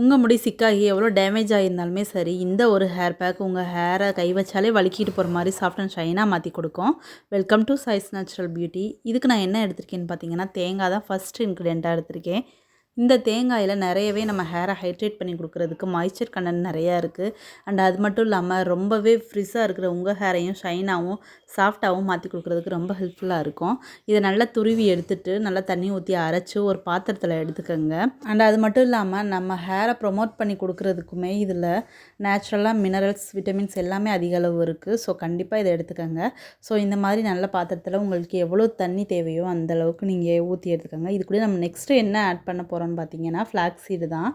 உங்கள் முடி சிக்காகி எவ்வளோ டேமேஜ் ஆகியிருந்தாலுமே சரி இந்த ஒரு ஹேர் பேக் உங்கள் ஹேரை கை வச்சாலே வலிக்கிட்டு போகிற மாதிரி சாஃப்ட் அண்ட் ஷைனாக மாற்றி கொடுக்கும். Welcome to size natural beauty இதுக்கு நான் என்ன எடுத்திருக்கேன்னு பார்த்தீங்கன்னா தேங்காய் தான் ஃபஸ்ட் இன்க்ரீடியண்ட்டாக எடுத்திருக்கேன். இந்த தேங்காயில் நிறையவே நம்ம ஹேரை ஹைட்ரேட் பண்ணி கொடுக்குறதுக்கு மாய்ச்சர் கண்டன் நிறையா இருக்குது அண்ட் அது மட்டும் இல்லாமல் ரொம்பவே ஃப்ரிஸாக இருக்கிற உங்கள் ஹேரையும் ஷைனாகவும் சாஃப்டாகவும் மாற்றி கொடுக்குறதுக்கு ரொம்ப ஹெல்ப்ஃபுல்லாக இருக்கும். இதை நல்லா துருவி எடுத்துட்டு நல்லா தண்ணி ஊற்றி அரைச்சி ஒரு பாத்திரத்தில் எடுத்துக்கோங்க. அண்ட் அது மட்டும் இல்லாமல் நம்ம ஹேரை ப்ரொமோட் பண்ணி கொடுக்குறதுக்குமே இதில் நேச்சுரலாக மினரல்ஸ் விட்டமின்ஸ் எல்லாமே அதிக அளவு இருக்குது ஸோ கண்டிப்பாக இதை எடுத்துக்கோங்க. ஸோ இந்த மாதிரி நல்ல பாத்திரத்தில் உங்களுக்கு எவ்வளோ தண்ணி தேவையோ அந்த அளவுக்கு நீங்கள் ஊற்றி எடுத்துக்கோங்க. இது கூட நம்ம நெக்ஸ்ட்டு என்ன ஆட் பண்ண போகிறோம் காரணம் பார்த்தீங்கன்னா ஃப்ளாக் சீடு தான்.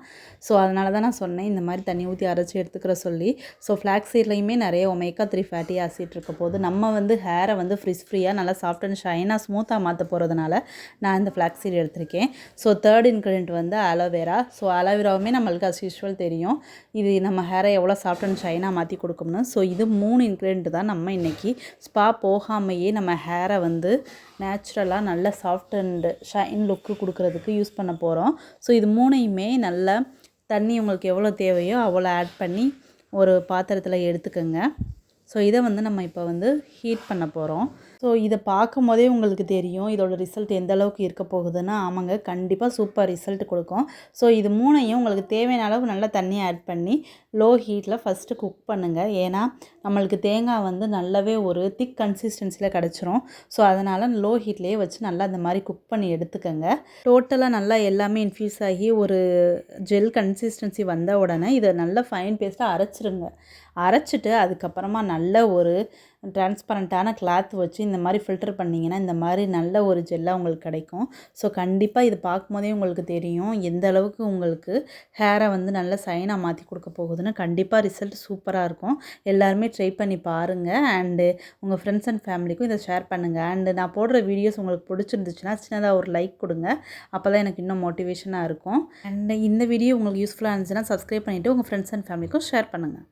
ஸோ அதனால தான் நான் சொன்னேன் இந்த மாதிரி தண்ணி ஊற்றி அரைச்சி எடுத்துக்கிற சொல்லி. ஸோ ஃப்ளாக் சீட்லேயுமே நிறைய ஒமேக்கா த்ரீ ஃபேட்டி ஆசிட் இருக்க போது நம்ம வந்து ஹேரை வந்து ஃப்ரிஸ் ஃப்ரீயாக நல்லா சாஃப்ட் அண்ட் ஷைனாக ஸ்மூத்தாக மாற்ற போகிறதுனால நான் இந்த ஃப்ளாக் சீடு எடுத்திருக்கேன். ஸோ தேர்ட் இன்க்ரீடியன்ட் வந்து அலோவேரா ஸோ அலோவேராவுமே நம்மளுக்கு அஸ் யூஸ்வல் தெரியும். இது நம்ம ஹேரை எவ்வளோ சாஃப்ட் அண்ட் ஷைனாக மாற்றி கொடுக்கும்னு ஸோ இது மூணு இன்க்ரீடியன்ட் தான் நம்ம இன்றைக்கி ஸ்பா போகாமையே நம்ம ஹேரை வந்து நேச்சுரலாக நல்ல சாஃப்ட் அண்ட் ஷைன் லுக்கு கொடுக்குறதுக்கு யூஸ் பண்ண போகிறோம் ஸோ இது மூணையுமே நல்லா தண்ணி உங்களுக்கு எவ்வளோ தேவையோ அவ்வளோ ஆட் பண்ணி ஒரு பாத்திரத்தில் எடுத்துக்கோங்க. ஸோ இதை வந்து நம்ம இப்போ வந்து ஹீட் பண்ண போகிறோம் ஸோ இதை பார்க்கும் போதே உங்களுக்கு தெரியும் இதோட ரிசல்ட் எந்த அளவுக்கு இருக்க போகுதுன்னா ஆமாங்க கண்டிப்பாக சூப்பர் ரிசல்ட் கொடுக்கும். ஸோ இது மூணையும் உங்களுக்கு தேவையான அளவு நல்லா தண்ணி ஆட் பண்ணி லோ ஹீட்டில் ஃபஸ்ட்டு குக் பண்ணுங்கள் ஏன்னா நம்மளுக்கு தேங்காய் வந்து நல்லாவே ஒரு திக் கன்சிஸ்டன்சியில் கிடச்சிரும். ஸோ அதனால் லோ ஹீட்லேயே வச்சு நல்லா அந்த மாதிரி குக் பண்ணி எடுத்துக்கோங்க. டோட்டலாக நல்லா எல்லாமே இன்ஃப்யூஸ் ஆகி ஒரு ஜெல் கன்சிஸ்டன்சி வந்த உடனே இதை நல்லா ஃபைன் பேஸ்ட்டாக அரைச்சிருங்க. அரைச்சிட்டு அதுக்கப்புறமா நல்ல ஒரு டிரான்ஸ்பரண்ட்டான கிளாத் வச்சு இந்த மாதிரி ஃபில்டர் பண்ணிங்கன்னா இந்த மாதிரி நல்ல ஒரு ஜெல்லாக உங்களுக்கு கிடைக்கும். ஸோ கண்டிப்பாக இது பார்க்கும்போதே உங்களுக்கு தெரியும் எந்த அளவுக்கு உங்களுக்கு ஹேரை வந்து நல்ல சைனாக மாற்றி கொடுக்க போகுதுன்னு. கண்டிப்பாக ரிசல்ட் சூப்பராக இருக்கும். எல்லாருமே ட்ரை பண்ணி பாருங்கள் அண்டு உங்கள் ஃப்ரெண்ட்ஸ் அண்ட் ஃபேமிலிக்கும் இதை ஷேர் பண்ணுங்கள் அண்டு நான் போடுற வீடியோஸ் உங்களுக்கு பிடிச்சிருந்துச்சுன்னா சின்னதாக ஒரு லைக் கொடுங்க. அப்போ தான் எனக்கு இன்னும் மோட்டிவேஷனாக இருக்கும். அண்டு இந்த வீடியோ உங்களுக்கு யூஸ்ஃபுல்லாக இருந்துச்சுன்னா சப்ஸ்கிரைப் பண்ணிவிட்டு உங்கள் ஃப்ரெண்ட்ஸ் அண்ட் ஃபேமிலிக்கும் ஷேர் பண்ணுங்கள்